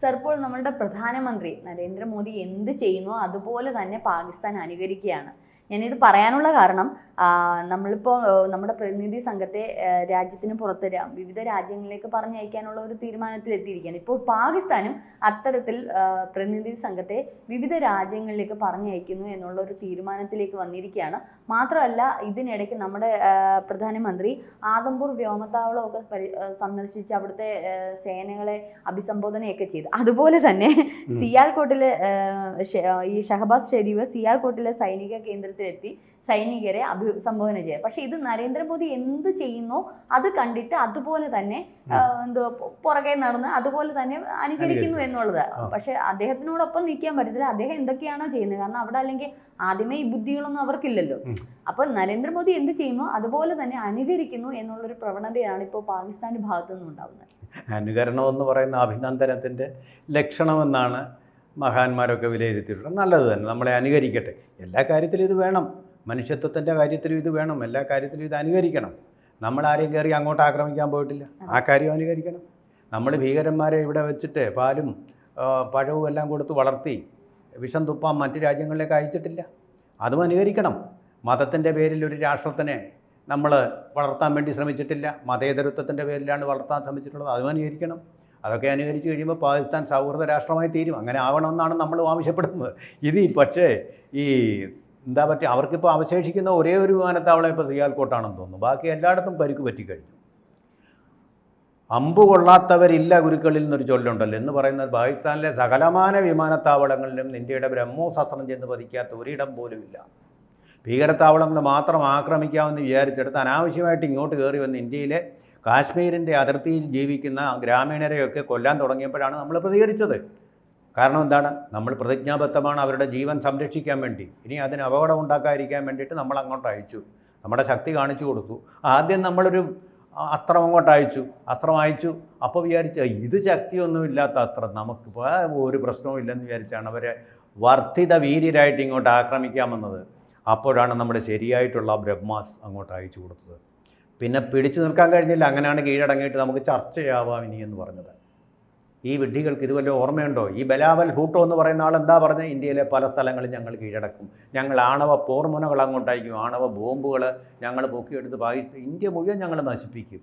Sir ഇപ്പോൾ നമ്മളുടെ പ്രധാനമന്ത്രി നരേന്ദ്രമോദി എന്ത് ചെയ്യുന്നോ അതുപോലെ തന്നെ പാകിസ്ഥാൻ അനുകരിക്കുകയാണ്. ഞാനിത് പറയാനുള്ള കാരണം നമ്മളിപ്പോൾ നമ്മുടെ പ്രതിനിധി സംഘത്തെ രാജ്യത്തിന് പുറത്ത് വിവിധ രാജ്യങ്ങളിലേക്ക് പറഞ്ഞയക്കാനുള്ള ഒരു തീരുമാനത്തിൽ എത്തിയിരിക്കുകയാണ് ഇപ്പോൾ പാകിസ്ഥാനും അത്തരത്തിൽ പ്രതിനിധി സംഘത്തെ വിവിധ രാജ്യങ്ങളിലേക്ക് പറഞ്ഞയക്കുന്നു എന്നുള്ള ഒരു തീരുമാനത്തിലേക്ക് വന്നിരിക്കുകയാണ്. മാത്രമല്ല ഇതിനിടയ്ക്ക് നമ്മുടെ പ്രധാനമന്ത്രി ആദംപൂർ വ്യോമത്താവളമൊക്കെ പരി സന്ദർശിച്ച് അവിടുത്തെ സേനകളെ അഭിസംബോധനയൊക്കെ ചെയ്തു. അതുപോലെ തന്നെ സിയാൽകോട്ടിലെ കോട്ടിലെ ഈ ഷഹബാസ് ഷെരീഫ് സിയാൽകോട്ടിലെ സൈനിക കേന്ദ്രത്തിലെത്തി സൈനികരെ അഭിസംബോധന ചെയ്യുക. പക്ഷെ ഇത് നരേന്ദ്രമോദി എന്ത് ചെയ്യുന്നോ അത് കണ്ടിട്ട് അതുപോലെ തന്നെ എന്തോ പുറകെ നടന്ന് അതുപോലെ തന്നെ അനുകരിക്കുന്നു. എന്നുള്ളത്. പക്ഷെ അദ്ദേഹത്തിനോടൊപ്പം നിൽക്കാൻ പറ്റത്തില്ല. അദ്ദേഹം എന്തൊക്കെയാണോ ചെയ്യുന്നത്? കാരണം അവിടെ അല്ലെങ്കിൽ ആദ്യമേ ഈ ബുദ്ധികളൊന്നും അവർക്കില്ലല്ലോ. അപ്പൊ നരേന്ദ്രമോദി എന്ത് ചെയ്യുന്നു? അതുപോലെ തന്നെ അനുകരിക്കുന്നു എന്നുള്ളൊരു പ്രവണതയാണ് ഇപ്പോൾ പാകിസ്ഥാന്റെ ഭാഗത്തു നിന്നുണ്ടാവുന്നത്. അനുകരണം എന്ന് പറയുന്ന അഭിനന്ദനത്തിന്റെ ലക്ഷണമെന്നാണ് മഹാന്മാരൊക്കെ വിലയിരുത്തിയിട്ടുള്ളത്. നല്ലത് തന്നെ. നമ്മളെ അനുകരിക്കട്ടെ. എല്ലാ കാര്യത്തിലും ഇത് വേണം. മനുഷ്യത്വത്തിന്റെ കാര്യത്തിലും ഇത് വേണം എല്ലാ കാര്യത്തിലും ഇത് അനുകരിക്കണം. നമ്മൾ ആരെയും കയറി അങ്ങോട്ട് ആക്രമിക്കാൻ പോയിട്ടില്ല. ആ കാര്യം അനുകരിക്കണം. നമ്മൾ ഭീകരന്മാരെ ഇവിടെ വെച്ചിട്ട് പാലും പഴവും എല്ലാം കൊടുത്ത് വളർത്തി വിഷം തുപ്പാൻ മറ്റ് രാജ്യങ്ങളിലേക്ക് അയച്ചിട്ടില്ല. അതും അനുകരിക്കണം. മതത്തിന്റെ പേരിൽ ഒരു രാഷ്ട്രത്തിനെ നമ്മൾ വളർത്താൻ വേണ്ടി ശ്രമിച്ചിട്ടില്ല. മതേതരത്വത്തിന്റെ പേരിലാണ് വളർത്താൻ ശ്രമിച്ചിട്ടുള്ളത്. അതും അനുകരിക്കണം. അതൊക്കെ അനുകരിച്ച് കഴിയുമ്പോൾ പാകിസ്ഥാൻ സൗഹൃദ രാഷ്ട്രമായി തീരും. അങ്ങനെ ആവണമെന്നാണ് നമ്മൾ ആവശ്യപ്പെടുന്നത്. ഇത് പക്ഷേ ഈ എന്താ പറ്റുക അവർക്കിപ്പോൾ അവശേഷിക്കുന്ന ഒരേ ഒരു വിമാനത്താവളം ഇപ്പോൾ സിയാൽക്കോട്ടാണെന്ന് തോന്നുന്നു. ബാക്കി എല്ലായിടത്തും പരിക്ക് പറ്റിക്കഴിഞ്ഞു അമ്പ് കൊള്ളാത്തവരില്ല ഗുരുക്കളിൽ നിന്നൊരു ചൊല്ലുണ്ടല്ലോ. എന്ന് പറയുന്നത് പാകിസ്ഥാനിലെ സകലമാന വിമാനത്താവളങ്ങളിലും ഇന്ത്യയുടെ ബ്രഹ്മോസ് അസ്ത്രം ചെന്ന് പതിക്കാത്ത ഒരിടം പോലും ഇല്ല. ഭീകരത്താവളങ്ങൾ മാത്രം ആക്രമിക്കാമെന്ന് വിചാരിച്ചെടുത്ത് അനാവശ്യമായിട്ട് ഇങ്ങോട്ട് കയറി വന്ന് ഇന്ത്യയിലെ കാശ്മീരിന്റെ അതിർത്തിയിൽ ജീവിക്കുന്ന ഗ്രാമീണരെയൊക്കെ കൊല്ലാൻ തുടങ്ങിയപ്പോഴാണ് നമ്മൾ പ്രതികരിച്ചത്. കാരണം എന്താണ്? നമ്മൾ പ്രതിജ്ഞാബദ്ധമാണ് അവരുടെ ജീവൻ സംരക്ഷിക്കാൻ വേണ്ടി. ഇനി അതിന് അപകടം ഉണ്ടാക്കാതിരിക്കാൻ വേണ്ടിയിട്ട് നമ്മൾ അങ്ങോട്ട് അയച്ചു. നമ്മുടെ ശക്തി കാണിച്ചു കൊടുത്തു. ആദ്യം നമ്മളൊരു അസ്ത്രം അങ്ങോട്ട് അയച്ചു. അസ്ത്രം അയച്ചു. അപ്പോൾ വിചാരിച്ച ഇത് ശക്തിയൊന്നുമില്ലാത്ത അസ്ത്രം. നമുക്കിപ്പോൾ ഒരു പ്രശ്നവും ഇല്ലെന്ന് വിചാരിച്ചാണ് അവരെ വർദ്ധിത വീര്യരായിട്ട് ഇങ്ങോട്ട് ആക്രമിക്കാമെന്നത്. അപ്പോഴാണ് നമ്മുടെ ശരിയായിട്ടുള്ള ബ്രഹ്മാസ് അങ്ങോട്ട് അയച്ചു കൊടുത്തത്. പിന്നെ പിടിച്ചു നിൽക്കാൻ കഴിഞ്ഞില്ല. അങ്ങനെയാണ് കീഴടങ്ങിയിട്ട് നമുക്ക് ചർച്ചയാവാം ഇനി എന്ന് പറഞ്ഞത്. ഈ വിഡ്ഢികൾക്ക് ഇത് വല്ല ഓർമ്മയുണ്ടോ? ഈ ബലാവൽ ഹൂട്ടോ എന്ന് പറയുന്ന ആൾ എന്താ പറഞ്ഞത് ഇന്ത്യയിലെ പല സ്ഥലങ്ങളിൽ ഞങ്ങൾ കീഴടക്കും. ഞങ്ങൾ ആണവ പോർമുനകൾ അങ്ങോട്ടയക്കും. ആണവ ബോംബുകൾ ഞങ്ങൾ പൊക്കിയെടുത്ത് പാകിസ്ഥാൻ ഇന്ത്യ മുഴുവൻ ഞങ്ങൾ നശിപ്പിക്കും.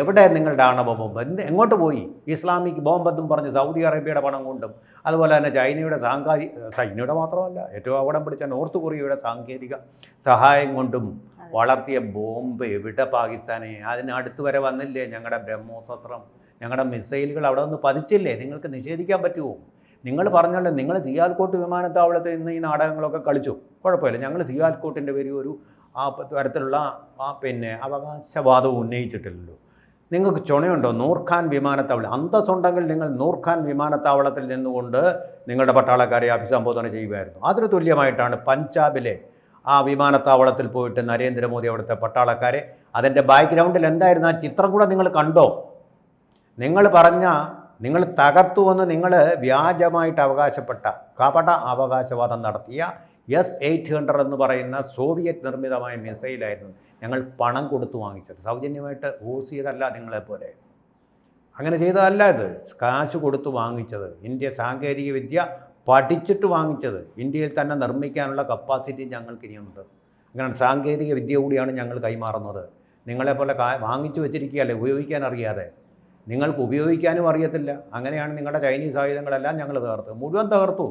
എവിടെ നിങ്ങളുടെ ആണവ ബോംബ്? എന്ത് എങ്ങോട്ട് പോയി? ഇസ്ലാമിക് ബോംബെന്നും പറഞ്ഞ് സൗദി അറേബ്യയുടെ പണം കൊണ്ടും അതുപോലെ തന്നെ ചൈനയുടെ സാങ്കാതി ചൈനയുടെ മാത്രമല്ല ഏറ്റവും അവിടം പിടിച്ച നോർത്ത് കൊറിയയുടെ സാങ്കേതിക സഹായം കൊണ്ടും വളർത്തിയ ബോംബ് എവിടെ പാകിസ്ഥാനെ? അതിനടുത്ത് വരെ വന്നില്ലേ ഞങ്ങളുടെ ബ്രഹ്മോസത്രം? ഞങ്ങളുടെ മിസൈലുകൾ അവിടെ നിന്ന് പതിച്ചില്ലേ? നിങ്ങൾക്ക് നിഷേധിക്കാൻ പറ്റുമോ നിങ്ങൾ പറഞ്ഞല്ലോ നിങ്ങൾ സിയാൽകോട്ട് വിമാനത്താവളത്തിൽ നിന്ന് ഈ നാടകങ്ങളൊക്കെ കളിച്ചു. കുഴപ്പമില്ല. ഞങ്ങൾ സിയാൽകോട്ടിന്റെ പേരിൽ ഒരു ആ തരത്തിലുള്ള ആ പിന്നെ അവകാശവാദവും ഉന്നയിച്ചിട്ടില്ലല്ലോ. നിങ്ങൾക്ക് ചുണയുണ്ടോ? നൂർഖാൻ വിമാനത്താവളം. അന്തസ്സുണ്ടെങ്കിൽ നിങ്ങൾ നൂർഖാൻ വിമാനത്താവളത്തിൽ നിന്നുകൊണ്ട് നിങ്ങളുടെ പട്ടാളക്കാരെ അഭിസംബോധന ചെയ്യുമായിരുന്നു അതിന് തുല്യമായിട്ടാണ് പഞ്ചാബിലെ ആ വിമാനത്താവളത്തിൽ പോയിട്ട് നരേന്ദ്രമോദി അവിടുത്തെ പട്ടാളക്കാരെ. അതിന്റെ ബാക്ക്ഗ്രൗണ്ടിൽ എന്തായിരുന്നു? ആ ചിത്രം കൂടെ നിങ്ങൾ കണ്ടോ? നിങ്ങൾ പറഞ്ഞ നിങ്ങൾ തകർത്തുവെന്ന് നിങ്ങൾ വ്യാജമായിട്ട് അവകാശപ്പെട്ട കപട അവകാശവാദം നടത്തിയ എസ് എയ്റ്റ് ഹൺഡ്രഡ് എന്ന് പറയുന്ന സോവിയറ്റ് നിർമ്മിതമായ മിസൈലായിരുന്നു ഞങ്ങൾ പണം കൊടുത്തു വാങ്ങിച്ചത്. സൗജന്യമായിട്ട് യൂസ് ചെയ്തല്ല നിങ്ങളെപ്പോലെ. അങ്ങനെ ചെയ്തതല്ല ഇത്. കാശ് കൊടുത്തു വാങ്ങിച്ചത്. ഇന്ത്യ സാങ്കേതിക വിദ്യ പഠിച്ചിട്ട് വാങ്ങിച്ചത്. ഇന്ത്യയിൽ തന്നെ നിർമ്മിക്കാനുള്ള കപ്പാസിറ്റി ഞങ്ങൾക്ക് ഇനിയുണ്ട്. അങ്ങനെ സാങ്കേതിക വിദ്യ കൂടിയാണ് ഞങ്ങൾ കൈമാറുന്നത്. നിങ്ങളെപ്പോലെ വാങ്ങിച്ചു വെച്ചിരിക്കുകയല്ലേ? ഉപയോഗിക്കാൻ അറിയാതെ. നിങ്ങൾക്ക് ഉപയോഗിക്കാനും അറിയത്തില്ല. അങ്ങനെയാണ് നിങ്ങളുടെ ചൈനീസ് ആയുധങ്ങളെല്ലാം ഞങ്ങൾ തകർത്തു മുഴുവൻ തകർത്തു.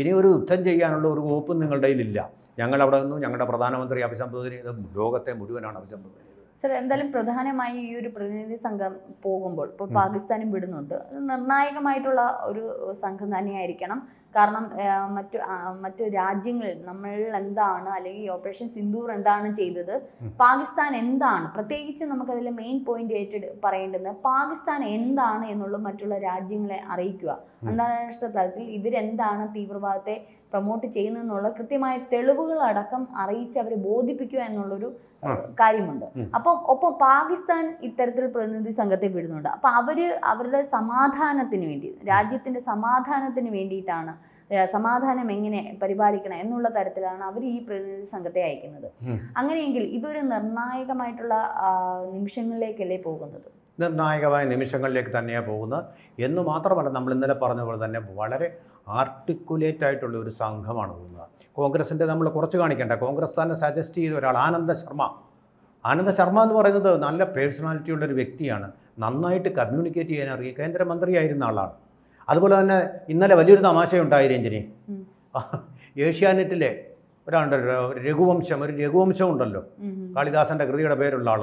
ഇനി ഒരു യുദ്ധം ചെയ്യാനുള്ള ഒരു വകുപ്പും നിങ്ങളുടെ കയ്യിലില്ല. ഞങ്ങൾ അവിടെ നിന്നും ഞങ്ങളുടെ പ്രധാനമന്ത്രി അഭിസംബോധന ചെയ്ത് ലോകത്തെ മുഴുവനാണ് അഭിസംബോധന ചെയ്തത്. സർ എന്തായാലും പ്രധാനമായി ഈ ഒരു പ്രതിനിധി സംഘം പോകുമ്പോൾ ഇപ്പോൾ പാകിസ്ഥാനും വിടുന്നുണ്ട്. നിർണായകമായിട്ടുള്ള ഒരു സംഘം തന്നെയായിരിക്കണം. കാരണം മറ്റു മറ്റു രാജ്യങ്ങളിൽ നമ്മൾ എന്താണ് അല്ലെങ്കിൽ ഓപ്പറേഷൻ സിന്ദൂർ എന്താണ് ചെയ്തത് പാകിസ്ഥാൻ എന്താണ് പ്രത്യേകിച്ച് നമുക്കതിൽ മെയിൻ പോയിന്റ് ഏറ്റെടു പറയേണ്ടത് പാകിസ്ഥാൻ എന്താണ് എന്നുള്ളത് മറ്റുള്ള രാജ്യങ്ങളെ അറിയിക്കുക. അന്താരാഷ്ട്ര തലത്തിൽ ഇവരെന്താണ് തീവ്രവാദത്തെ പ്രൊമോട്ട് ചെയ്യുന്നതെന്നുള്ള കൃത്യമായ തെളിവുകൾ അടക്കം അറിയിച്ച് അവരെ ബോധിപ്പിക്കുക എന്നുള്ളൊരു കാര്യമുണ്ട്. അപ്പം ഒപ്പം പാകിസ്ഥാൻ ഇത്തരത്തിൽ പ്രതിനിധി സംഘത്തെ വിടുന്നുണ്ട്. അപ്പം അവർ അവരുടെ സമാധാനത്തിന് വേണ്ടി രാജ്യത്തിന്റെ സമാധാനത്തിന് വേണ്ടിയിട്ടാണ് സമാധാനം എങ്ങനെ പരിപാലിക്കണം എന്നുള്ള തരത്തിലാണ് അവർ ഈ പ്രതിനിധി സംഘത്തെ അയക്കുന്നത്. അങ്ങനെയെങ്കിൽ ഇതൊരു നിർണായകമായിട്ടുള്ള നിമിഷങ്ങളിലേക്കല്ലേ പോകുന്നത്? നിർണായകമായ നിമിഷങ്ങളിലേക്ക് തന്നെയാണ് പോകുന്നത്. എന്ന് മാത്രമല്ല നമ്മൾ ഇന്നലെ പറഞ്ഞ പോലെ തന്നെ വളരെ ആർട്ടിക്കുലേറ്റ് ആയിട്ടുള്ള ഒരു സംഘമാണ് പോകുന്നത്. കോൺഗ്രസിന്റെ നമ്മൾ കുറച്ച് കാണിക്കേണ്ട. കോൺഗ്രസ് തന്നെ സജസ്റ്റ് ചെയ്ത ഒരാൾ ആനന്ദ ശർമ്മ. ആനന്ദ ശർമ്മ എന്ന് പറയുന്നത് നല്ല പേഴ്സണാലിറ്റി ഉള്ള ഒരു വ്യക്തിയാണ്. നന്നായിട്ട് കമ്മ്യൂണിക്കേറ്റ് ചെയ്യാൻ അറിയുക. കേന്ദ്രമന്ത്രിയായിരുന്ന ആളാണ്. അതുപോലെ തന്നെ ഇന്നലെ വലിയൊരു തമാശയുണ്ടായി രഞ്ജിനി. ഏഷ്യാനെറ്റിലെ ഒരാളുണ്ട് രഘുവംശം ഒരു രഘുവംശം ഉണ്ടല്ലോ. കാളിദാസന്റെ കൃതിയുടെ പേരുള്ള ആൾ.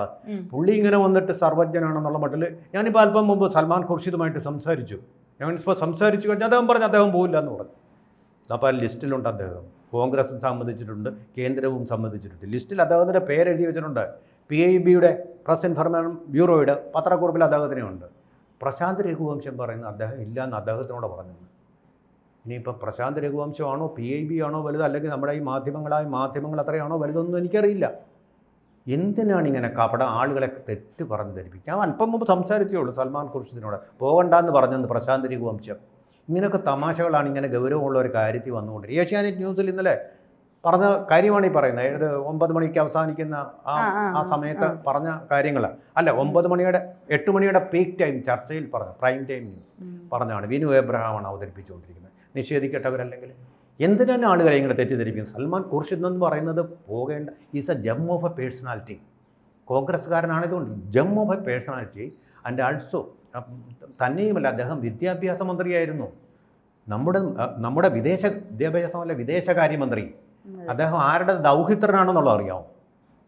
പുള്ളി ഇങ്ങനെ വന്നിട്ട് സർവജ്ഞനാണെന്നുള്ള മട്ടിൽ ഞാനിപ്പോൾ അല്പം മുമ്പ് സൽമാൻ ഖുർഷിദുമായിട്ട് സംസാരിച്ചു. ഞാൻ ഇപ്പോൾ സംസാരിച്ചു കഴിഞ്ഞാൽ അദ്ദേഹം പറഞ്ഞു അദ്ദേഹം പോവില്ല എന്ന് പറഞ്ഞു. അപ്പോൾ ആ ലിസ്റ്റിലുണ്ട് അദ്ദേഹം. കോൺഗ്രസും സംബന്ധിച്ചിട്ടുണ്ട് കേന്ദ്രവും സംബന്ധിച്ചിട്ടുണ്ട്. ലിസ്റ്റിൽ അദ്ദേഹത്തിന്റെ എഴുതി വെച്ചിട്ടുണ്ട്. പി ഐ ബിയുടെ പ്രസ് ഇൻഫർമേഷൻ ബ്യൂറോയുടെ പത്രക്കുറിപ്പിൽ അദ്ദേഹത്തിനെ ഉണ്ട് പ്രശാന്ത് രഘുവംശം പറയുന്ന അദ്ദേഹം ഇല്ല എന്ന് അദ്ദേഹത്തിനോട് പറഞ്ഞു ഇനിയിപ്പോൾ പ്രശാന്ത് രഘുവംശമാണോ പി ഐ ബി ആണോ വലുത് അല്ലെങ്കിൽ നമ്മുടെ ഈ മാധ്യമങ്ങളായ മാധ്യമങ്ങൾ അത്രയാണോ വലുതൊന്നും എനിക്കറിയില്ല. എന്തിനാണ് ഇങ്ങനെ കപട ആളുകളെ തെറ്റ് പറഞ്ഞ് ധരിപ്പിക്കുക? ഞാൻ അല്പം മുമ്പ് സംസാരിച്ചേ ഉള്ളൂ സൽമാൻ ഖുർഷിദിനോട്. പോകണ്ടെന്ന് പറഞ്ഞെന്ന് പ്രശാന്ത് രഘുവംശം. ഇങ്ങനെയൊക്കെ തമാശകളാണ് ഇങ്ങനെ ഗൗരവമുള്ള ഒരു കാര്യത്തിൽ വന്നുകൊണ്ട്. ഏഷ്യാനെറ്റ് ന്യൂസിൽ ഇന്നലെ പറഞ്ഞ കാര്യമാണ് ഈ പറയുന്നത്. ഏത് ഒമ്പത് മണിക്ക് അവസാനിക്കുന്ന ആ ആ, സമയത്ത് പറഞ്ഞ കാര്യങ്ങൾ. അല്ല ഒമ്പത് മണിയുടെ എട്ട് മണിയുടെ പീക്ക് ടൈം ചർച്ചയിൽ പറഞ്ഞ പ്രൈം ടൈം ന്യൂസ്. പറഞ്ഞാണ് വിനു എബ്രഹാമാണ് അവതരിപ്പിച്ചുകൊണ്ടിരിക്കുന്നത്. നിഷേധിക്കട്ടവരല്ലെങ്കിൽ എന്തിനാണ് ആളുകളെ ഇങ്ങനെ തെറ്റിദ്ധരിപ്പിക്കുന്നത്? സൽമാൻ ഖുർഷിദ് എന്ന് പറയുന്നത് പോകേണ്ട is a gem of a personality കോൺഗ്രസ്സുകാരനാണിതുകൊണ്ട് gem of a personality and also തന്നെയുമല്ല അദ്ദേഹം വിദ്യാഭ്യാസ മന്ത്രിയായിരുന്നു. നമ്മുടെ നമ്മുടെ വിദേശ വിദ്യാഭ്യാസമല്ല വിദേശകാര്യമന്ത്രി. അദ്ദേഹം ആരുടെ ദൗഹിത്രനാണെന്നുള്ളത് അറിയാമോ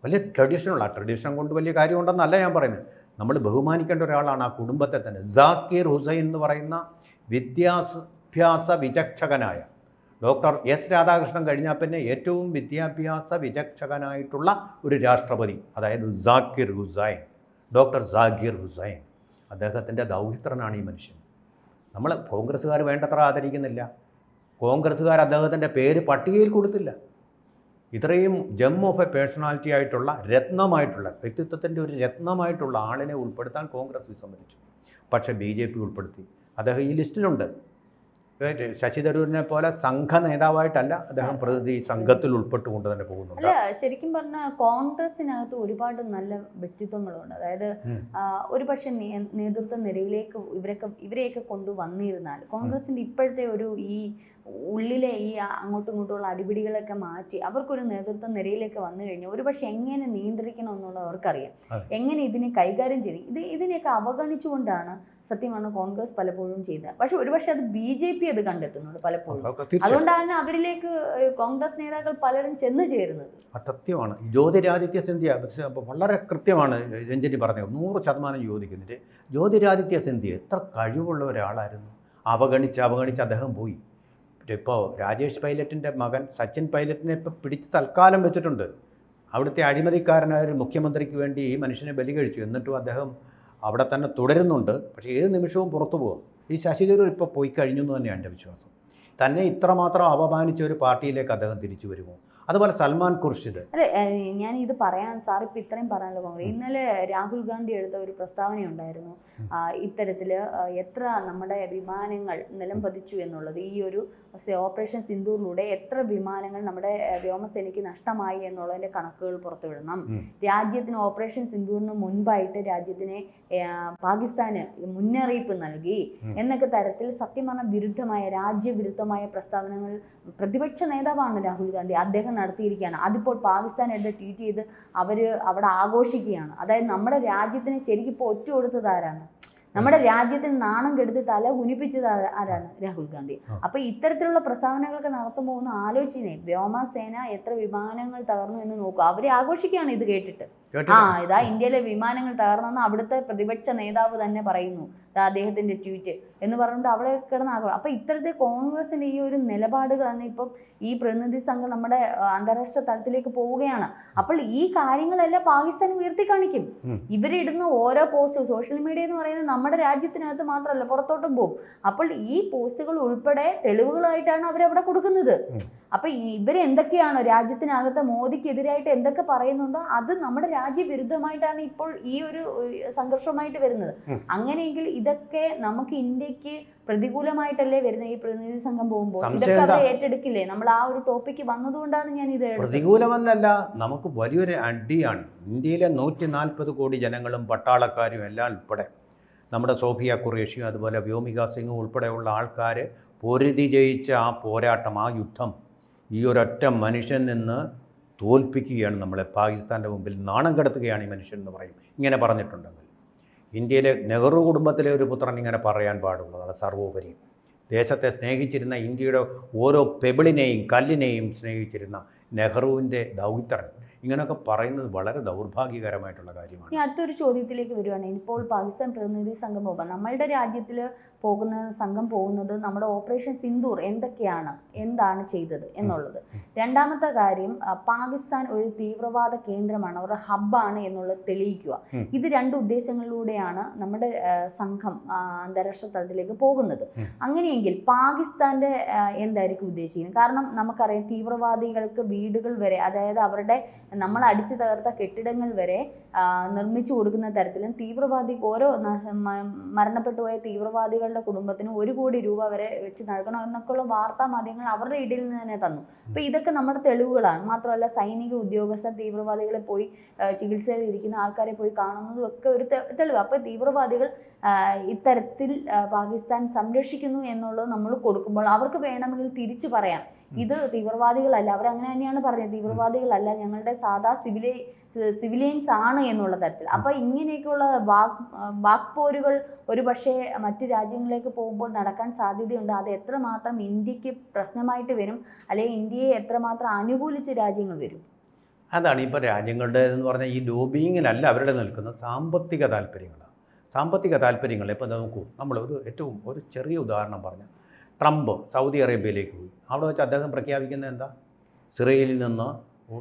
വലിയ ട്രഡീഷനുള്ള ആ ട്രഡീഷൻ കൊണ്ട് വലിയ കാര്യമുണ്ടെന്നല്ല ഞാൻ പറയുന്നത്. നമ്മൾ ബഹുമാനിക്കേണ്ട ഒരാളാണ് ആ കുടുംബത്തെ തന്നെ. ജാക്കീർ ഹുസൈൻ എന്ന് പറയുന്ന വിദ്യാഭ്യാസ വിചക്ഷകനായ ഡോക്ടർ എസ് രാധാകൃഷ്ണൻ കഴിഞ്ഞാൽ പിന്നെ ഏറ്റവും വിദ്യാഭ്യാസ വിചക്ഷകനായിട്ടുള്ള ഒരു രാഷ്ട്രപതി അതായത് ജാക്കിർ ഹുസൈൻ. ഡോക്ടർ ജാക്കിർ ഹുസൈൻ. അദ്ദേഹത്തിന്റെ ദൗഹിത്രനാണ് ഈ മനുഷ്യൻ. നമ്മൾ കോൺഗ്രസ്സുകാർ വേണ്ടത്ര ആദരിക്കുന്നില്ല. കോൺഗ്രസ്സുകാർ അദ്ദേഹത്തിന്റെ പേര് പട്ടികയിൽ കൊടുത്തില്ല. ഇത്രയും ജം ഓഫ് എ പേഴ്സണാലിറ്റി ആയിട്ടുള്ള രത്നമായിട്ടുള്ള വ്യക്തിത്വത്തിന്റെ ഒരു രത്നമായിട്ടുള്ള ആളിനെ ഉൾപ്പെടുത്താൻ കോൺഗ്രസ് വിസമ്മതിച്ചു. പക്ഷേ ബി ജെ പി ഉൾപ്പെടുത്തി. അദ്ദേഹം ഈ ലിസ്റ്റിലുണ്ട്. ശശി തരൂരിനെ പോലെ സംഘ നേതാവായിട്ടല്ല അദ്ദേഹം പ്രതിനിധി സംഘത്തിൽ ഉൾപ്പെട്ടുകൊണ്ട് തന്നെ പോകുന്നുണ്ട്. അല്ല ശരിക്കും പറഞ്ഞാൽ കോൺഗ്രസിനകത്ത് ഒരുപാട് നല്ല വ്യക്തിത്വങ്ങളുണ്ട്. അതായത് ഒരുപക്ഷെ ആ, ഒരു പക്ഷേ നേതൃത്വ നിരയിലേക്ക് ഇവരൊക്കെ ഇവരെയൊക്കെ കൊണ്ടുവന്നിരുന്നാൽ കോൺഗ്രസിന്റെ ഇപ്പോഴത്തെ ഒരു ഈ ഉള്ളിലെ ഈ അങ്ങോട്ടും ഇങ്ങോട്ടുമുള്ള അടിപിടികളൊക്കെ മാറ്റി അവർക്കൊരു നേതൃത്വ നിരയിലേക്ക് വന്നു കഴിഞ്ഞാൽ ഒരു പക്ഷെ എങ്ങനെ നിയന്ത്രിക്കണം എന്നുള്ളത് അവർക്കറിയാം. എങ്ങനെ ഇതിനെ കൈകാര്യം ചെയ്യും? ഇത് ഇതിനെയൊക്കെ അവഗണിച്ചുകൊണ്ടാണ് സത്യമാണ് കോൺഗ്രസ് പലപ്പോഴും ചെയ്തത്. പക്ഷെ ഒരുപക്ഷെ അത് ബി ജെ പി അത് കണ്ടെത്തുന്നുണ്ട് പലപ്പോഴും. അതുകൊണ്ടാണ് അവരിലേക്ക് കോൺഗ്രസ് നേതാക്കൾ പലരും ചെന്ന് ചേരുന്നത്. സത്യമാണ് ജ്യോതിരാദിത്യ സിന്ധ്യ വളരെ കൃത്യമാണ് രഞ്ജനി പറഞ്ഞത്. നൂറ് ശതമാനം യോജിക്കുന്നുണ്ട് ജ്യോതിരാദിത്യ സിന്ധ്യ എത്ര കഴിവുള്ള ഒരാളായിരുന്നു? അവഗണിച്ച് അവഗണിച്ച് അദ്ദേഹം പോയി. ഇപ്പോൾ രാജേഷ് പൈലറ്റിന്റെ മകൻ സച്ചിൻ പൈലറ്റിനെ ഇപ്പോൾ പിടിച്ച് തൽക്കാലം വെച്ചിട്ടുണ്ട്. അവിടുത്തെ അഴിമതിക്കാരനായ ഒരു മുഖ്യമന്ത്രിക്ക് വേണ്ടി ഈ മനുഷ്യനെ ബലി കഴിച്ചു എന്നിട്ടും അദ്ദേഹം അവിടെ തന്നെ തുടരുന്നുണ്ട്. പക്ഷേ ഏത് നിമിഷവും പുറത്തു പോകും ഈ ശശി തരൂർ ഇപ്പോൾ പോയി കഴിഞ്ഞു എന്ന് തന്നെയാണ് എന്റെ വിശ്വാസം. തന്നെ ഇത്രമാത്രം അപമാനിച്ച ഒരു പാർട്ടിയിലേക്ക് അദ്ദേഹം തിരിച്ചു വരുമോ? അതുപോലെ സൽമാൻ ഖുർഷിദ്. അതെ ഞാൻ ഇത് പറയാൻ സാർ ഇപ്പം ഇത്രയും പറയാനുള്ള കോൺഗ്രസ്. ഇന്നലെ രാഹുൽ ഗാന്ധി എടുത്ത ഒരു പ്രസ്താവന ഉണ്ടായിരുന്നു. ഇത്തരത്തിൽ എത്ര നമ്മുടെ വിമാനങ്ങൾ നിലം പതിച്ചു എന്നുള്ളത്. ഈ ഒരു സെ- ഓപ്പറേഷൻ സിന്ധൂറിലൂടെ എത്ര വിമാനങ്ങൾ നമ്മുടെ വ്യോമസേനയ്ക്ക് നഷ്ടമായി എന്നുള്ളതിന്റെ കണക്കുകൾ പുറത്തുവിടണം. രാജ്യത്തിന് ഓപ്പറേഷൻ സിന്ദൂറിന് മുൻപായിട്ട് രാജ്യത്തിനെ പാകിസ്ഥാന് മുന്നറിയിപ്പ് നൽകി. എന്നൊക്കെ തരത്തിൽ സത്യം പറഞ്ഞ വിരുദ്ധമായ രാജ്യവിരുദ്ധമായ പ്രസ്താവനകൾ പ്രതിപക്ഷ നേതാവാണ് രാഹുൽ ഗാന്ധി. അദ്ദേഹം നടത്തിയിരിക്കുകയാണ്. അതിപ്പോൾ പാകിസ്ഥാൻ എടുത്ത് ട്വീറ്റ് ചെയ്ത് അവർ അവിടെ ആഘോഷിക്കുകയാണ്. അതായത് നമ്മുടെ രാജ്യത്തിന് ശരിക്കും ഇപ്പോൾ ഒറ്റ കൊടുത്തത് ആരാണ്? നമ്മുടെ രാജ്യത്തിന് നാണം കെടുത്ത് തല കുനിപ്പിച്ചത് ആരാണ്? രാഹുൽ ഗാന്ധി. അപ്പൊ ഇത്തരത്തിലുള്ള പ്രസ്താവനകളൊക്കെ നടത്തുമ്പോൾ ഒന്ന് ആലോചിച്ചേ വ്യോമസേന എത്ര വിമാനങ്ങൾ തകർന്നു എന്ന് നോക്കുക അവരെ ആഘോഷിക്കുകയാണ് ഇത് കേട്ടിട്ട്. ആ ഇതാ ഇന്ത്യയിലെ വിമാനങ്ങൾ തകർന്നെന്ന് അവിടുത്തെ പ്രതിപക്ഷ നേതാവ് തന്നെ പറയുന്നു. അദ്ദേഹത്തിന്റെ ട്വീറ്റ് എന്ന് പറഞ്ഞിട്ട് അവിടെ കിടന്ന് ആഘോഷം. അപ്പൊ ഇത്തരത്തിൽ കോൺഗ്രസിന്റെ ഈ ഒരു നിലപാടുകളാണ് ഇപ്പം ഈ പ്രതിനിധി സംഘം നമ്മുടെ അന്താരാഷ്ട്ര തലത്തിലേക്ക് പോവുകയാണ്. അപ്പോൾ ഈ കാര്യങ്ങളെല്ലാം പാകിസ്ഥാൻ ഉയർത്തി കാണിക്കും. ഇവരിടുന്ന ഓരോ പോസ്റ്റും സോഷ്യൽ മീഡിയ എന്ന് പറയുന്നത് നമ്മുടെ രാജ്യത്തിനകത്ത് മാത്രമല്ല പുറത്തോട്ടും പോകും അപ്പോൾ ഈ പോസ്റ്റുകൾ ഉൾപ്പെടെ തെളിവുകളായിട്ടാണ് അവരവിടെ കൊടുക്കുന്നത്. അപ്പൊ ഇവർ എന്തൊക്കെയാണോ രാജ്യത്തിനകത്ത് മോദിക്കെതിരായിട്ട് എന്തൊക്കെ പറയുന്നുണ്ടോ അത് നമ്മുടെ രാജ്യവിരുദ്ധമായിട്ടാണ് ഇപ്പോൾ ഈ ഒരു സംഘർഷമായിട്ട് വരുന്നത്. അങ്ങനെയെങ്കിൽ ഇതൊക്കെ നമുക്ക് ഇന്ത്യയ്ക്ക് പ്രതികൂലമായിട്ടല്ലേ വരുന്നത്? ഈ പ്രതിനിധി സംഘം പോകുമ്പോൾ ഇതൊക്കെ അവർ ഏറ്റെടുക്കില്ലേ? നമ്മൾ ആ ഒരു ടോപ്പിക്ക് വന്നതുകൊണ്ടാണ് ഞാൻ ഇത്. പ്രതികൂലമെന്നല്ല നമുക്ക് വലിയൊരു അടിയാണ്. ഇന്ത്യയിലെ നൂറ്റി നാൽപ്പത് കോടി ജനങ്ങളും പട്ടാളക്കാരും എല്ലാം ഉൾപ്പെടെ. നമ്മുടെ സോഫിയ ഖുറേഷിയും അതുപോലെ വ്യോമിക സിംഗും ഉൾപ്പെടെയുള്ള ആൾക്കാർ പൊരുതി ജയിച്ച ആ പോരാട്ടം ആ യുദ്ധം ഈ ഒരൊറ്റ മനുഷ്യൻ നിന്ന് തോൽപ്പിക്കുകയാണ് നമ്മളെ. പാകിസ്ഥാന്റെ മുമ്പിൽ നാണം കെടുത്തുകയാണ് ഈ മനുഷ്യൻ എന്ന് പറയും. ഇങ്ങനെ പറഞ്ഞിട്ടുണ്ടെങ്കിൽ ഇന്ത്യയിലെ നെഹ്റു കുടുംബത്തിലെ ഒരു പുത്രൻ ഇങ്ങനെ പറയാൻ പാടുള്ളതാണ് സർവോപരി. ദേശത്തെ സ്നേഹിച്ചിരുന്ന ഇന്ത്യയുടെ ഓരോ പെബിളിനെയും കല്ലിനെയും സ്നേഹിച്ചിരുന്ന നെഹ്റുവിന്റെ ദൗത്രൻ ഇങ്ങനെയൊക്കെ പറയുന്നത് വളരെ ദൗർഭാഗ്യകരമായിട്ടുള്ള കാര്യമാണ്. അടുത്തൊരു ചോദ്യത്തിലേക്ക് വരുവാണെങ്കിൽ ഇപ്പോൾ പാകിസ്ഥാൻ പ്രതിനിധി സംഘം നമ്മളുടെ രാജ്യത്തിൽ പോകുന്ന സംഘം പോകുന്നത് നമ്മുടെ ഓപ്പറേഷൻ സിന്ദൂർ എന്തൊക്കെയാണ് എന്താണ് ചെയ്തത് എന്നുള്ളത്. രണ്ടാമത്തെ കാര്യം പാകിസ്ഥാൻ ഒരു തീവ്രവാദ കേന്ദ്രമാണ് അവരുടെ ഹബ്ബാണ് എന്നുള്ളത് തെളിയിക്കുക. ഇത് രണ്ട് ഉദ്ദേശങ്ങളിലൂടെയാണ് നമ്മുടെ സംഘം അന്താരാഷ്ട്ര തലത്തിലേക്ക് പോകുന്നത്. അങ്ങനെയെങ്കിൽ പാകിസ്ഥാന്റെ എന്തായിരിക്കും ഉദ്ദേശിക്കുന്നത്? കാരണം നമുക്കറിയാം തീവ്രവാദികൾക്ക് വീടുകൾ വരെ അതായത് അവരുടെ നമ്മൾ അടിച്ചു തകർത്ത കെട്ടിടങ്ങൾ വരെ നിർമ്മിച്ചു കൊടുക്കുന്ന തരത്തിലും തീവ്രവാദി ഓരോ മരണപ്പെട്ടു പോയ തീവ്രവാദികളുടെ കുടുംബത്തിന് ഒരു കോടി രൂപ വരെ വെച്ച് നൽകണം എന്നൊക്കെയുള്ള വാർത്താ മാധ്യമങ്ങൾ അവരുടെ ഇടയിൽ നിന്ന് തന്നെ തന്നു. അപ്പോൾ ഇതൊക്കെ നമ്മുടെ തെളിവുകളാണ്. മാത്രമല്ല സൈനിക ഉദ്യോഗസ്ഥർ തീവ്രവാദികളെ പോയി ചികിത്സയിൽ ഇരിക്കുന്ന ആൾക്കാരെ പോയി കാണുന്നതും ഒക്കെ ഒരു തെളിവ്. അപ്പോൾ തീവ്രവാദികൾ ഇത്തരത്തിൽ പാകിസ്ഥാൻ സംരക്ഷിക്കുന്നു എന്നുള്ളത് നമ്മൾ കൊടുക്കുമ്പോൾ അവർക്ക് വേണമെങ്കിൽ തിരിച്ചു പറയാം. ഇത് തീവ്രവാദികളല്ല. അവർ അങ്ങനെ തന്നെയാണ് പറഞ്ഞത്. തീവ്രവാദികളല്ല. ഞങ്ങളുടെ സാധാ സിവിലി സിവിലിയൻസ് ആണ് എന്നുള്ള തരത്തിൽ. അപ്പൊ ഇങ്ങനെയൊക്കെയുള്ള വാക് വാക്പോരുകൾ ഒരു പക്ഷേ മറ്റു രാജ്യങ്ങളിലേക്ക് പോകുമ്പോൾ നടക്കാൻ സാധ്യതയുണ്ട്. അത് എത്രമാത്രം ഇന്ത്യയ്ക്ക് പ്രശ്നമായിട്ട് വരും അല്ലെങ്കിൽ ഇന്ത്യയെ എത്രമാത്രം അനുകൂലിച്ച് രാജ്യങ്ങൾ വരും? അതാണ് ഇപ്പോൾ രാജ്യങ്ങളുടെ എന്ന് പറഞ്ഞാൽ ഈ ലോബിയിങ്ങിനല്ല അവരുടെ നിൽക്കുന്ന സാമ്പത്തിക താല്പര്യങ്ങളാണ്. സാമ്പത്തിക താല്പര്യങ്ങൾ ഇപ്പോൾ നോക്കൂ. ഒരു ഏറ്റവും ഒരു ചെറിയ ഉദാഹരണം പറഞ്ഞു ട്രംപ് സൗദി അറേബ്യയിലേക്ക് പോയി. അവിടെ വെച്ച് അദ്ദേഹം പ്രഖ്യാപിക്കുന്നത് എന്താ? സിറിയയിൽ നിന്ന്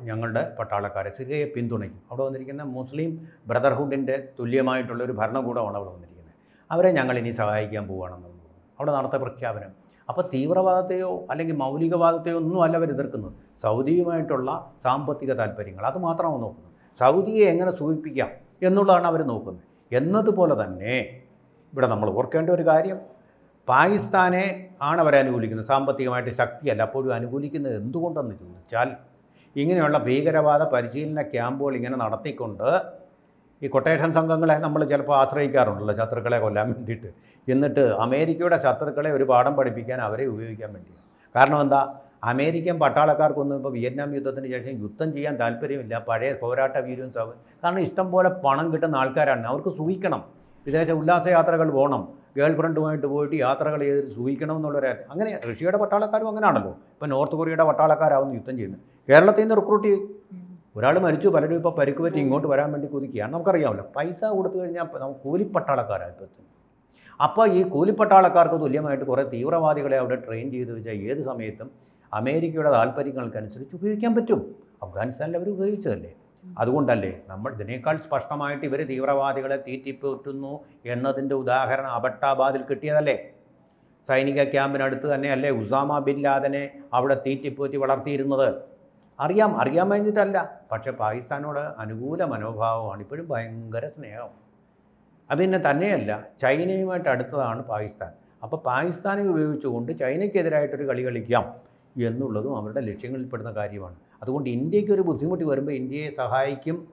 ഞങ്ങളുടെ പട്ടാളക്കാരെ സിറിയയെ പിന്തുണയ്ക്കും. അവിടെ വന്നിരിക്കുന്ന മുസ്ലിം ബ്രദർഹുഡിന്റെ തുല്യമായിട്ടുള്ള ഒരു ഭരണകൂടമാണ് അവിടെ വന്നിരിക്കുന്നത്. അവരെ ഞങ്ങൾ ഇനി സഹായിക്കാൻ പോവുകയാണെന്നുള്ളത് അവിടെ നടത്തിയ പ്രഖ്യാപനം. അപ്പോൾ തീവ്രവാദത്തെയോ അല്ലെങ്കിൽ മൗലികവാദത്തെയോ ഒന്നും അല്ല അവർ എതിർക്കുന്നത്. സൗദിയുമായിട്ടുള്ള സാമ്പത്തിക താല്പര്യങ്ങൾ. അത് മാത്രമാണ് നോക്കുന്നത്. സൗദിയെ എങ്ങനെ സൂചിപ്പിക്കാം എന്നുള്ളതാണ് അവർ നോക്കുന്നത്. എന്നതുപോലെ തന്നെ ഇവിടെ നമ്മൾ ഓർക്കേണ്ട ഒരു കാര്യം. പാകിസ്ഥാനെ ആണ് അവരനുകൂലിക്കുന്നത് സാമ്പത്തികമായിട്ട് ശക്തിയല്ല. അപ്പോഴും അനുകൂലിക്കുന്നത് എന്തുകൊണ്ടെന്ന് ചോദിച്ചാൽ ഇങ്ങനെയുള്ള ഭീകരവാദ പരിശീലന ക്യാമ്പുകൾ ഇങ്ങനെ നടത്തിക്കൊണ്ട് ഈ കൊട്ടേഷൻ സംഘങ്ങളെ നമ്മൾ ചിലപ്പോൾ ആശ്രയിക്കാറുണ്ടല്ലോ ശത്രുക്കളെ കൊല്ലാൻ വേണ്ടിയിട്ട്. എന്നിട്ട് അമേരിക്കയുടെ ശത്രുക്കളെ ഒരു പാഠം പഠിപ്പിക്കാൻ അവരെ ഉപയോഗിക്കാൻ വേണ്ടിയാണ്. കാരണം എന്താ? അമേരിക്കൻ പട്ടാളക്കാർക്കൊന്നും ഇപ്പോൾ വിയറ്റ്നാം യുദ്ധത്തിന് ശേഷം യുദ്ധം ചെയ്യാൻ താല്പര്യമില്ല. പഴയ പോരാട്ട വീര്യവും സാവും കാരണം ഇഷ്ടം പോലെ പണം കിട്ടുന്ന ആൾക്കാരാണ്. അവർക്ക് സൂഹിക്കണം. വിദേശ ഉല്ലാസയാത്രകൾ പോകണം. ഗേൾ ഫ്രണ്ടുമായിട്ട് പോയിട്ട് യാത്രകൾ ചെയ്ത് സൂഹിക്കണം എന്നുള്ളൊരു അങ്ങനെ റഷ്യയുടെ പട്ടാളക്കാരും അങ്ങനെയാണല്ലോ ഇപ്പോൾ നോർത്ത് കൊറിയയുടെ പട്ടാളക്കാരാവുന്നു യുദ്ധം ചെയ്യുന്നത്. കേരളത്തിൽ നിന്ന് റിക്രൂട്ട് ഒരാൾ മരിച്ചു പലരും ഇപ്പോൾ പരിക്ക് പറ്റി ഇങ്ങോട്ട് വരാൻ വേണ്ടി കുതിക്കുകയാണ്. നമുക്കറിയാമല്ലോ. പൈസ കൊടുത്തു കഴിഞ്ഞാൽ നമുക്ക് കൂലിപ്പട്ടാളക്കാരാണ് ഇപ്പോൾ അപ്പോൾ ഈ കൂലിപ്പട്ടാളക്കാർക്ക് തുല്യമായിട്ട് കുറേ തീവ്രവാദികളെ അവിടെ ട്രെയിൻ ചെയ്ത് വെച്ചാൽ ഏത് സമയത്തും അമേരിക്കയുടെ താല്പര്യങ്ങൾക്കനുസരിച്ച് ഉപയോഗിക്കാൻ പറ്റും. അഫ്ഗാനിസ്ഥാനിൽ അവർ ഉപയോഗിച്ചതല്ലേ? അതുകൊണ്ടല്ലേ നമ്മൾ ഇതിനേക്കാൾ സ്പഷ്ടമായിട്ട് ഇവർ തീവ്രവാദികളെ തീറ്റിപ്പോറ്റുന്നു എന്നതിന്റെ ഉദാഹരണം അബട്ടാബാദിൽ കിട്ടിയതല്ലേ? സൈനിക ക്യാമ്പിനടുത്ത് തന്നെ അല്ലേ ഉസാമ ബിൻ ലാദനെ അവിടെ തീറ്റിപ്പോറ്റി വളർത്തിയിരുന്നത്? അറിയാം അറിയാൻ കഴിഞ്ഞിട്ടല്ല. പക്ഷേ പാകിസ്ഥാനോട് അനുകൂല മനോഭാവമാണ് ഇപ്പോഴും ഭയങ്കര സ്നേഹം. അത് പിന്നെ തന്നെയല്ല ചൈനയുമായിട്ട് അടുത്തതാണ് പാകിസ്ഥാൻ. അപ്പോൾ പാകിസ്ഥാനെ ഉപയോഗിച്ചുകൊണ്ട് ചൈനയ്ക്കെതിരായിട്ടൊരു കളി കളിക്കാം. എന്നുള്ളതും അവരുടെ ലക്ഷ്യങ്ങളിൽപ്പെടുന്ന കാര്യമാണ്. അതുകൊണ്ട് ഇന്ത്യയ്ക്ക് ഒരു ബുദ്ധിമുട്ട് വരുമ്പോൾ ഇന്ത്യയെ സഹായിക്കും.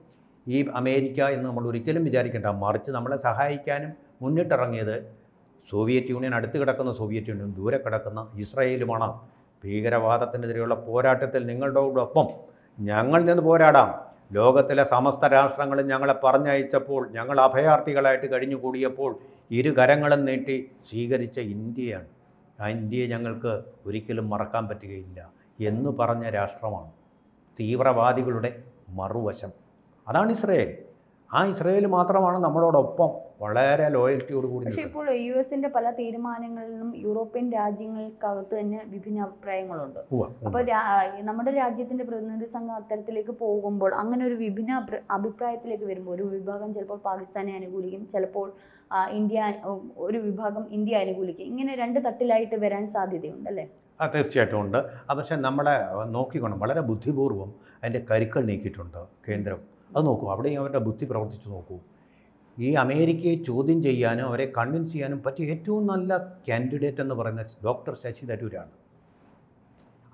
ഈ അമേരിക്ക എന്ന് നമ്മൾ ഒരിക്കലും വിചാരിക്കേണ്ട. മറിച്ച് നമ്മളെ സഹായിക്കാനും മുന്നിട്ടിറങ്ങിയത് സോവിയറ്റ് യൂണിയൻ അടുത്ത് കിടക്കുന്ന സോവിയറ്റ് യൂണിയൻ ദൂരെ കിടക്കുന്ന ഇസ്രയേലുമാണ്. ഭീകരവാദത്തിനെതിരെയുള്ള പോരാട്ടത്തിൽ നിങ്ങളുടെ ഒപ്പം ഞങ്ങൾ നിന്ന് പോരാടാം. ലോകത്തിലെ സമസ്ത രാഷ്ട്രങ്ങളും ഞങ്ങളെ പറഞ്ഞയച്ചപ്പോൾ ഞങ്ങൾ അഭയാർത്ഥികളായിട്ട് കഴിഞ്ഞുകൂടിയപ്പോൾ ഇരു കരങ്ങളും നീട്ടി സ്വീകരിച്ച ഇന്ത്യയാണ്. ഇന്ത്യയെ ഞങ്ങൾക്ക് ഒരിക്കലും മറക്കാൻ പറ്റുകയില്ല എന്ന് പറഞ്ഞ രാഷ്ട്രമാണ് തീവ്രവാദികളുടെ മറുവശം. അതാണ് ഇസ്രയേൽ. ആ ഇസ്രയേൽ മാത്രമാണ് നമ്മളോടൊപ്പം വളരെ ലോയൽറ്റിയോട് കൂടി പക്ഷേ ഇപ്പോൾ യു എസിന്റെ പല തീരുമാനങ്ങളിലും യൂറോപ്യൻ രാജ്യങ്ങൾക്കകത്ത് തന്നെ വിഭിന്ന അഭിപ്രായങ്ങളുണ്ട്. അപ്പൊ അപ്പോൾ നമ്മുടെ രാജ്യത്തിന്റെ പ്രതിനിധി സംഘം അത്തരത്തിലേക്ക് പോകുമ്പോൾ അങ്ങനെ ഒരു വിഭിന്ന അഭിപ്രായത്തിലേക്ക് വരുമ്പോൾ ഒരു വിഭാഗം ചിലപ്പോൾ പാകിസ്ഥാനെ അനുകൂലിക്കും ചിലപ്പോൾ ഇന്ത്യ ഒരു വിഭാഗം ഇന്ത്യ അനുകൂലിക്കും. ഇങ്ങനെ രണ്ട് തട്ടിലായിട്ട് വരാൻ സാധ്യതയുണ്ട് അല്ലേ? ആ തീർച്ചയായിട്ടും ഉണ്ട്. അത് പക്ഷേ നമ്മളെ നോക്കിക്കണം. വളരെ ബുദ്ധിപൂർവം അതിന്റെ കരുക്കൾ നീക്കിയിട്ടുണ്ട് കേന്ദ്രം. അത് നോക്കൂ. അവിടെയും അവരുടെ ബുദ്ധി പ്രവർത്തിച്ചു നോക്കൂ. ഈ അമേരിക്കയെ ചോദ്യം ചെയ്യാനും അവരെ കൺവിൻസ് ചെയ്യാനും പറ്റിയ ഏറ്റവും നല്ല കാൻഡിഡേറ്റ് എന്ന് പറയുന്ന ഡോക്ടർ ശശി തരൂരാണ്.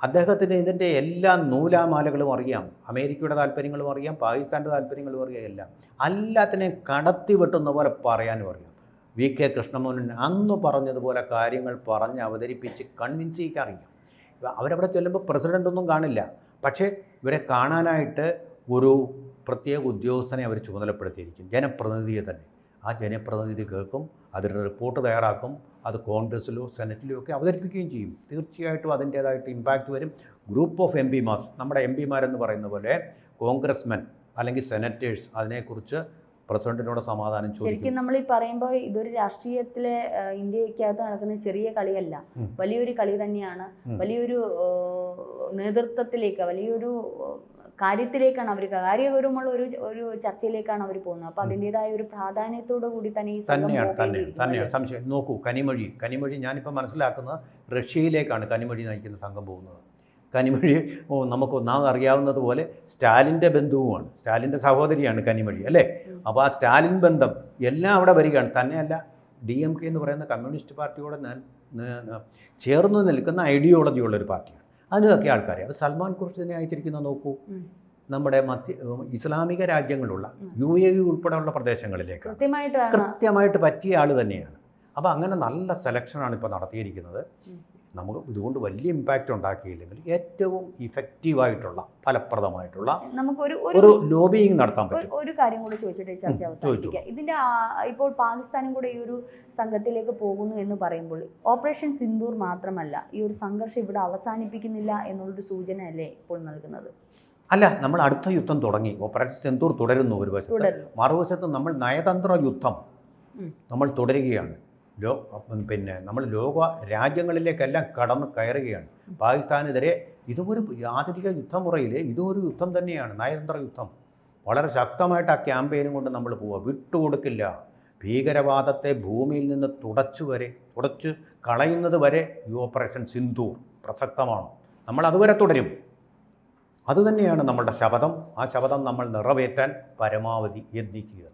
അദ്ദേഹത്തിന് ഇതിന്റെ എല്ലാ നൂലാമാലകളും അറിയാം. അമേരിക്കയുടെ താല്പര്യങ്ങളും അറിയാം. പാകിസ്ഥാന്റെ താല്പര്യങ്ങളും അറിയാം എല്ലാം. അല്ലാത്തിനെ കടത്തി വെട്ടുന്ന പോലെ പറയാനും അറിയാം. വി കെ കൃഷ്ണമോഹൻ അന്ന് പറഞ്ഞതുപോലെ കാര്യങ്ങൾ പറഞ്ഞ് അവതരിപ്പിച്ച് കൺവിൻസ് ചെയ്യിക്കാൻ അറിയാം. അവരവിടെ ചെല്ലുമ്പോൾ പ്രസിഡന്റ് ഒന്നും കാണില്ല. പക്ഷേ ഇവരെ കാണാനായിട്ട് ഒരു പ്രത്യേക ഉദ്യോഗസ്ഥനെ അവർ ചുമതലപ്പെടുത്തിയിരിക്കും. ജനപ്രതിനിധിയെ തന്നെ. ആ ജനപ്രതിനിധി കേൾക്കും അതിന്റെ റിപ്പോർട്ട് തയ്യാറാക്കും അത് കോൺഗ്രസ്സിലോ സെനറ്റിലോ ഒക്കെ അവതരിപ്പിക്കുകയും ചെയ്യും. തീർച്ചയായിട്ടും അതിന്റേതായിട്ട് ഇമ്പാക്റ്റ് വരും. ഗ്രൂപ്പ് ഓഫ് എം പിമാർസ് നമ്മുടെ എം പിമാരെന്ന് പറയുന്ന പോലെ കോൺഗ്രസ്മെൻ അല്ലെങ്കിൽ സെനറ്റേഴ്സ് അതിനെക്കുറിച്ച് പ്രസിഡന്റിനോട് സമാധാനം ശരിക്കും നമ്മൾ ഈ പറയുമ്പോൾ ഇതൊരു രാഷ്ട്രീയത്തിലെ ഇന്ത്യക്കകത്ത് നടക്കുന്ന ചെറിയ കളിയല്ല. വലിയൊരു കളി തന്നെയാണ്. വലിയൊരു നേതൃത്വത്തിലേക്ക് വലിയൊരു കാര്യത്തിലേക്കാണ് അവർ കാര്യഗൗരവമുള്ള ഒരു ഒരു ചർച്ചയിലേക്കാണ് അവർ പോകുന്നത്. അപ്പൊ. അതിന്റെതായ ഒരു പ്രാധാന്യത്തോടു കൂടി തന്നെ തന്നെയാണ് തന്നെയാണ് തന്നെയാണ്? സംശയം നോക്കൂ കനിമൊഴി കനിമൊഴി ഞാനിപ്പോൾ മനസ്സിലാക്കുന്നത് റഷ്യയിലേക്കാണ് കനിമൊഴി നയിക്കുന്ന സംഘം പോകുന്നത്. കനിമൊഴി ഓ നമുക്ക് നാം അറിയാവുന്നതുപോലെ സ്റ്റാലിന്റെ ബന്ധുവുമാണ്. സ്റ്റാലിന്റെ സഹോദരിയാണ് കനിമൊഴി അല്ലേ? അപ്പോൾ ആ സ്റ്റാലിൻ ബന്ധം എല്ലാം അവിടെ വരികയാണ്. തന്നെയല്ല ഡി എം കെ എന്ന് പറയുന്ന കമ്മ്യൂണിസ്റ്റ് പാർട്ടിയോട് ചേർന്ന് നിൽക്കുന്ന ഐഡിയോളജിയുള്ളൊരു ഒരു പാർട്ടിയാണ്. അതിനൊക്കെ ആൾക്കാരെ. അപ്പോൾ സൽമാൻ കുർഷിനെ അയച്ചിരിക്കുന്ന നോക്കൂ. നമ്മുടെ മധ്യ ഇസ്ലാമിക രാജ്യങ്ങളുള്ള. യു എ ഇ ഉൾപ്പെടെയുള്ള പ്രദേശങ്ങളിലേക്ക് കൃത്യമായിട്ട് പറ്റിയ ആൾ തന്നെയാണ്. അപ്പോൾ അങ്ങനെ നല്ല സെലക്ഷനാണ് ഇപ്പോൾ നടത്തിയിരിക്കുന്നത്. നമുക്ക് ഇതുകൊണ്ട് വലിയ ഇമ്പാക്റ്റ് ഉണ്ടാക്കിയില്ലെങ്കിൽ ഏറ്റവും ഇഫക്റ്റീവായിട്ടുള്ള ഫലപ്രദമായിട്ടുള്ള നമുക്ക് ഒരു ലോബിയിങ് നടത്താൻ പറ്റും. ഒരു കാര്യം കൂടി ചോദിച്ചിട്ട് ചർച്ച അവസാനിപ്പിക്കുക അവസാനിപ്പിക്കാം. ഇതിന്റെ ഇപ്പോൾ പാകിസ്ഥാനും കൂടെ ഈ ഒരു സംഘത്തിലേക്ക് പോകുന്നു എന്ന് പറയുമ്പോൾ ഓപ്പറേഷൻ സിന്ദൂർ മാത്രമല്ല ഈ ഒരു സംഘർഷം ഇവിടെ അവസാനിപ്പിക്കുന്നില്ല എന്നുള്ളൊരു സൂചനയല്ലേ ഇപ്പോൾ നൽകുന്നത്? അല്ല നമ്മൾ അടുത്ത യുദ്ധം തുടങ്ങി. ഓപ്പറേഷൻ സിന്ദൂർ തുടരുന്നു ഒരു വശത്ത്. മറുവശത്ത് നമ്മൾ നയതന്ത്ര യുദ്ധം നമ്മൾ തുടരുകയാണ്. ലോ പിന്നെ നമ്മൾ ലോക രാജ്യങ്ങളിലേക്കെല്ലാം കടന്ന് കയറുകയാണ്. പാകിസ്ഥാനെതിരെ ഇതൊരു ആധുനിക യുദ്ധമുറയിൽ ഒരു യുദ്ധം തന്നെയാണ് നയതന്ത്ര യുദ്ധം. വളരെ ശക്തമായിട്ട് ആ ക്യാമ്പയിനും കൊണ്ട് നമ്മൾ പോവുക വിട്ടുകൊടുക്കില്ല. ഭീകരവാദത്തെ ഭൂമിയിൽ നിന്ന് തുടച്ചു വരെ തുടച്ച് കളയുന്നത് വരെ ഈ ഓപ്പറേഷൻ സിന്ധു പ്രസക്തമാണ്. നമ്മൾ അതുവരെ തുടരും. അതുതന്നെയാണ് നമ്മളുടെ ശപഥം. ആ ശപഥം നമ്മൾ നിറവേറ്റാൻ പരമാവധി യത്നിക്കുക.